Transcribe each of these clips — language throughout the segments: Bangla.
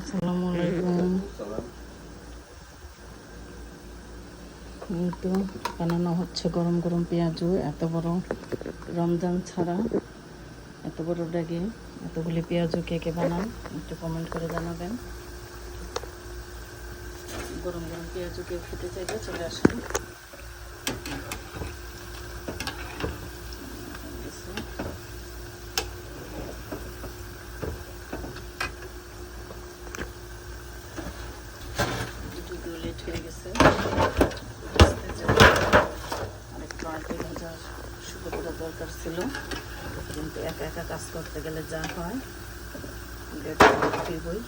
আসসালামু আলাইকুম এই তো বানানো হচ্ছে গরম গরম পেঁয়াজু, এত বড় রমজান ছাড়া, এত বড় ড্যাগে এতগুলি পেঁয়াজু কে কে বানান, একটু কমেন্ট করে জানাবেন। গরম গরম পেঁয়াজু কেউ খেতে চাইলে চলে আসেন। করার দরকার ছিল? কিন্তু একা একা কাজ করতে গেলে যা হয় বই।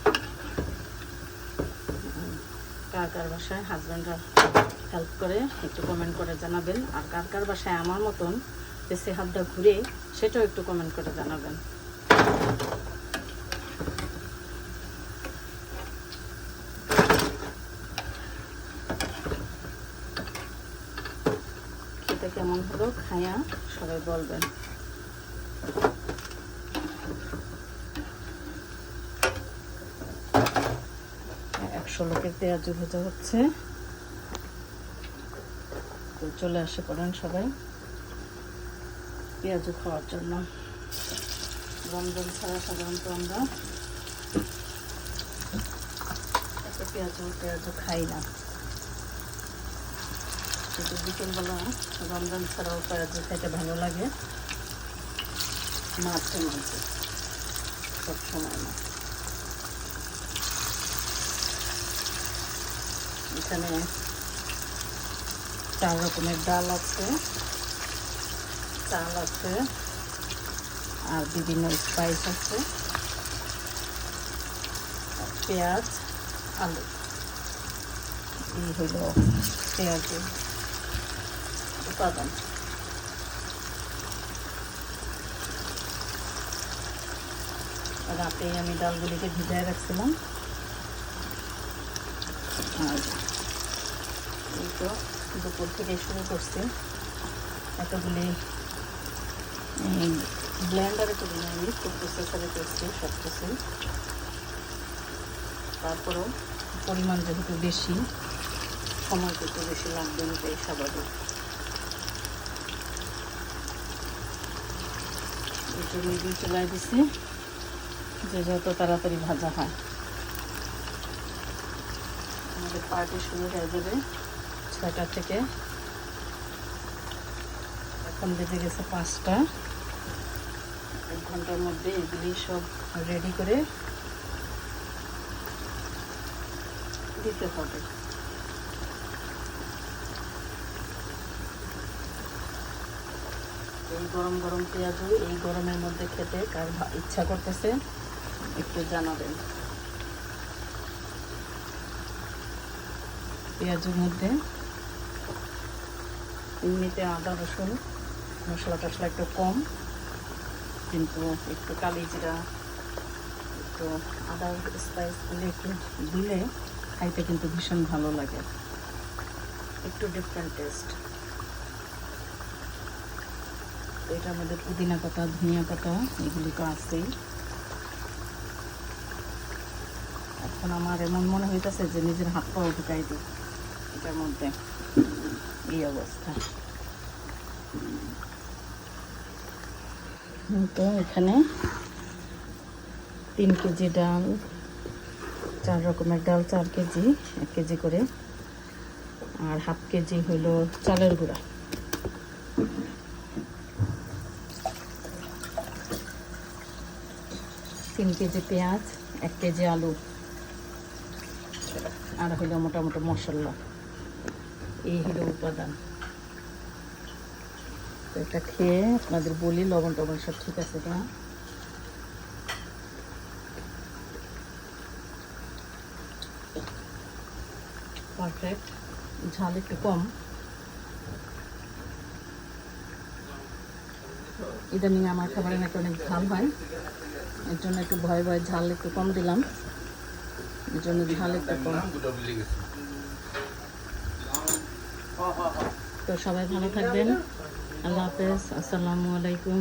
কার কার বাসায় হাজব্যান্ডরা হেল্প করে, একটু কমেন্ট করে জানাবেন। আর কার কার বাসায় আমার মতন বেশি হাতটা ঘুরে, সেটাও একটু কমেন্ট করে জানাবেন। খেতে কেমন হলো? খায়া সবাই বলবেন। একশো লোকের পেঁয়াজু ভেজা হচ্ছে। চলে আসে পড়েন সবাই। পেঁয়াজু খাওয়ার জন্য। রমজান ছাড়া সাধারণত আমরা পেঁয়াজু পেঁয়াজু খাই না। কিন্তু বিকেলবেলা রমজান ছাড়াও পেঁয়াজু খেতে ভালো লাগে। মাঝে মাঝে সব সময় না। এখানে চার রকমের ডাল আছে, চাল আছে, আর বিভিন্ন স্পাইস আছে। পেঁয়াজ, আলু। এই হইল পেঁয়াজের উপাদান রাতেই আমি ডালগুলিকে ভিজায় রাখছিলাম আর এই তো দুপুর থেকে শুরু করছি এতগুলি ব্লেন্ডারে করি না আমি ফুড প্রসেসারে করছি সব কিছু তারপরেও পরিমাণ যেহেতু বেশি সময় একটু বেশি লাগবে এটাই স্বাভাবিক একটু মিডিল চলাই দিছি, যে যত তাড়াতাড়ি ভাজা হয়। আমাদের পার্টি শুরু হয়ে যাবে ছয়টা থেকে। এখন বেজে গেছে পাঁচটা। এক ঘণ্টার মধ্যে এগুলি সব রেডি করে দিতে হবে। এই গরম গরম পেঁয়াজু এই গরমের মধ্যে খেতে কার ইচ্ছা করতেছে, একটু জানাবেন। পেঁয়াজের মধ্যে এমনিতে আদা, রসুন, মশলা টশলা একটু কম, কিন্তু একটু কালি জিরা, একটু আদা স্পাইস দিলে একটু দিলে খাইতে কিন্তু ভীষণ ভালো লাগে। একটু ডিফারেন্ট টেস্ট এটার আমাদের পুদিনা পাতা, ধনিয়া পাতা এগুলি তো আছেই। এখন আমার এমন মনে হইতেছে যে নিজের হাত পাও ঢুকাই দিই। এটার মধ্যে এই অবস্থা। তো এখানে তিন কেজি ডাল, চার রকমের ডাল, চার কেজি, এক কেজি করে। আর হাফ কেজি হইল চালের গুঁড়া। তিন কেজি পেঁয়াজ, এক কেজি আলু, আর হইল মোটামুটি মশলা। এই হলো উপাদান। তো এটা খেয়ে আপনাদের বলি, লবণ টবণ সব ঠিক আছে কিনা? পারফেক্ট ঝাল একটু কম। ইদানিং আমার খাবারে নাকি অনেক ঝাল হয়। এর জন্য একটু ভয় ভয় ঝাল একটু কম দিলাম। এর জন্য ঝাল একটু কম। তো সবাই ভালো থাকবেন। আল্লাহ হাফেজ। আসসালামু আলাইকুম।